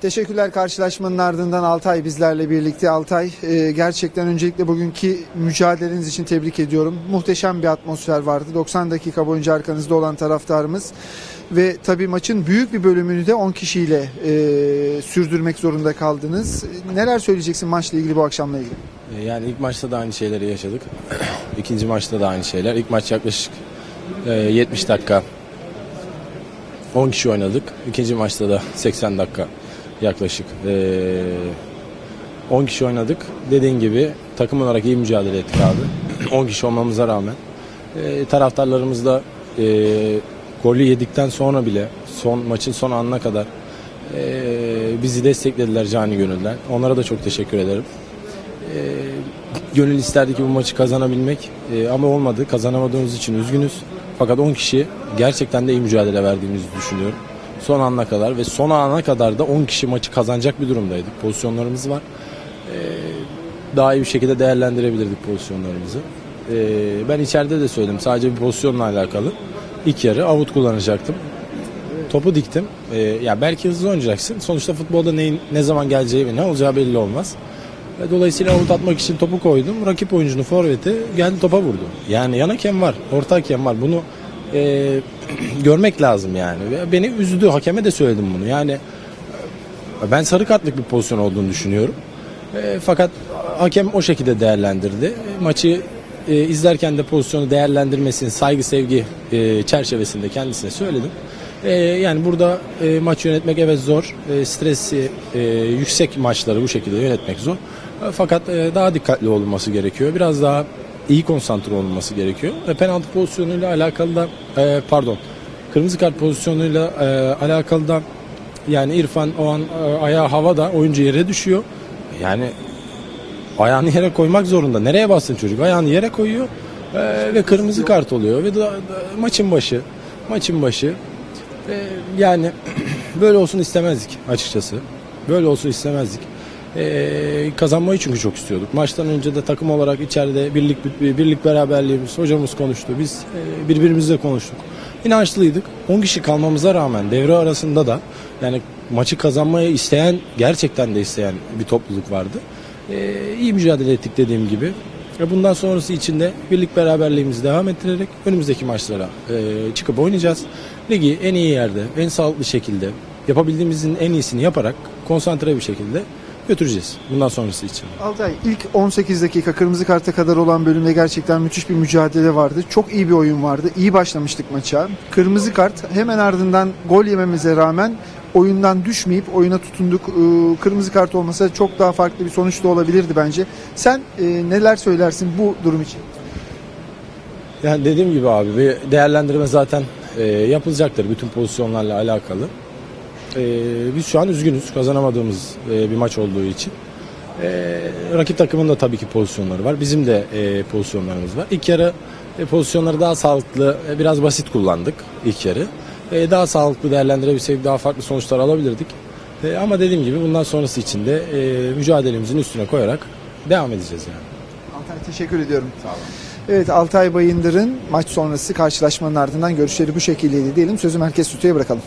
Teşekkürler karşılaşmanın ardından Altay bizlerle birlikte. Altay e, gerçekten öncelikle bugünkü mücadeleniz için tebrik ediyorum. Muhteşem bir atmosfer vardı. 90 dakika boyunca arkanızda olan taraftarımız ve tabii maçın büyük bir bölümünü de 10 kişiyle e, sürdürmek zorunda kaldınız. Neler söyleyeceksin maçla ilgili bu akşamla ilgili? E, Yani ilk maçta da aynı şeyleri yaşadık. İkinci maçta da aynı şeyler. İlk maç yaklaşık e, 70 dakika 10 kişi oynadık. İkinci maçta da 80 dakika yaklaşık e, 10 kişi oynadık. Dediğin gibi takım olarak iyi mücadele ettik abi. 10 kişi olmamıza rağmen. E, taraftarlarımız da e, golü yedikten sonra bile son maçın son anına kadar e, bizi desteklediler cani gönülden. Onlara da çok teşekkür ederim. E, gönül isterdi ki bu maçı kazanabilmek E, ama olmadı. Kazanamadığımız için üzgünüz. Fakat 10 kişi gerçekten de iyi mücadele verdiğimizi düşünüyorum. Son ana kadar ve son ana kadar da 10 kişi maçı kazanacak bir durumdaydık. Pozisyonlarımız var. E, daha iyi bir şekilde değerlendirebilirdik pozisyonlarımızı. E, ben içeride de söyledim. Sadece bir pozisyonla alakalı. İlk yarı avut kullanacaktım. Topu diktim. E, ya belki hızlı oynayacaksın. Sonuçta futbolda neyin ne zaman geleceği ve ne olacağı belli olmaz. Dolayısıyla avut atmak için topu koydum. Rakip oyuncunun forveti geldi topa vurdu. Yani yan hakem var, orta hakem var. Bunu e, görmek lazım yani. Beni üzdü. Hakeme de söyledim bunu. Yani e, ben sarı kartlık bir pozisyon olduğunu düşünüyorum. E, fakat hakem o şekilde değerlendirdi. E, Maçı e, izlerken de pozisyonu değerlendirmesini saygı sevgi e, çerçevesinde kendisine söyledim. E, yani burada e, maç yönetmek evet zor. E, stresi e, yüksek maçları bu şekilde yönetmek zor. E, fakat e, daha dikkatli olunması gerekiyor. Biraz daha iyi konsantre olunması gerekiyor. E, penaltı pozisyonuyla alakalı da e, pardon kırmızı kart pozisyonuyla e, alakalı da yani İrfan o an e, ayağı havada oyuncu yere düşüyor. Yani ayağını yere koymak zorunda. Nereye bassın çocuk? Ayağını yere koyuyor e, ve kırmızı kart oluyor ve da, da- maçın başı maçın başı e, yani böyle olsun istemezdik açıkçası. Böyle olsun istemezdik. E, kazanmayı çünkü çok istiyorduk. Maçtan önce de takım olarak içeride birlik birlik beraberliğimiz hocamız konuştu. Biz e, birbirimizle konuştuk. İnançlıydık. 10 kişi kalmamıza rağmen devre arasında da yani maçı kazanmayı isteyen gerçekten de isteyen bir topluluk vardı. E, iyi mücadele ettik dediğim gibi. Ve bundan sonrası için de birlik beraberliğimizi devam ettirerek önümüzdeki maçlara e, çıkıp oynayacağız. Ligi en iyi yerde, en sağlıklı şekilde yapabildiğimizin en iyisini yaparak konsantre bir şekilde götüreceğiz bundan sonrası için. Altay ilk 18 dakika kırmızı karta kadar olan bölümde gerçekten müthiş bir mücadele vardı. Çok iyi bir oyun vardı. İyi başlamıştık maça. Kırmızı kart hemen ardından gol yememize rağmen oyundan düşmeyip oyuna tutunduk. Ee, Kırmızı kart olmasa çok daha farklı bir sonuç da olabilirdi bence. Sen e, neler söylersin bu durum için? Yani dediğim gibi abi bir değerlendirme zaten e, yapılacaktır bütün pozisyonlarla alakalı. E, biz şu an üzgünüz kazanamadığımız e, bir maç olduğu için. E, rakip takımın da tabii ki pozisyonları var. Bizim de e, pozisyonlarımız var. İlk yarı e, pozisyonları daha sağlıklı, biraz basit kullandık ilk yarı. Daha sağlıklı değerlendirebilsek daha farklı sonuçlar alabilirdik. Ama dediğim gibi bundan sonrası için de mücadelemizin üstüne koyarak devam edeceğiz yani. Altay teşekkür ediyorum. Sağ olun. Evet Altay Bayındır'ın maç sonrası karşılaşmanın ardından görüşleri bu şekildeydi diyelim. Sözü Merkez Stüdyo'ya bırakalım.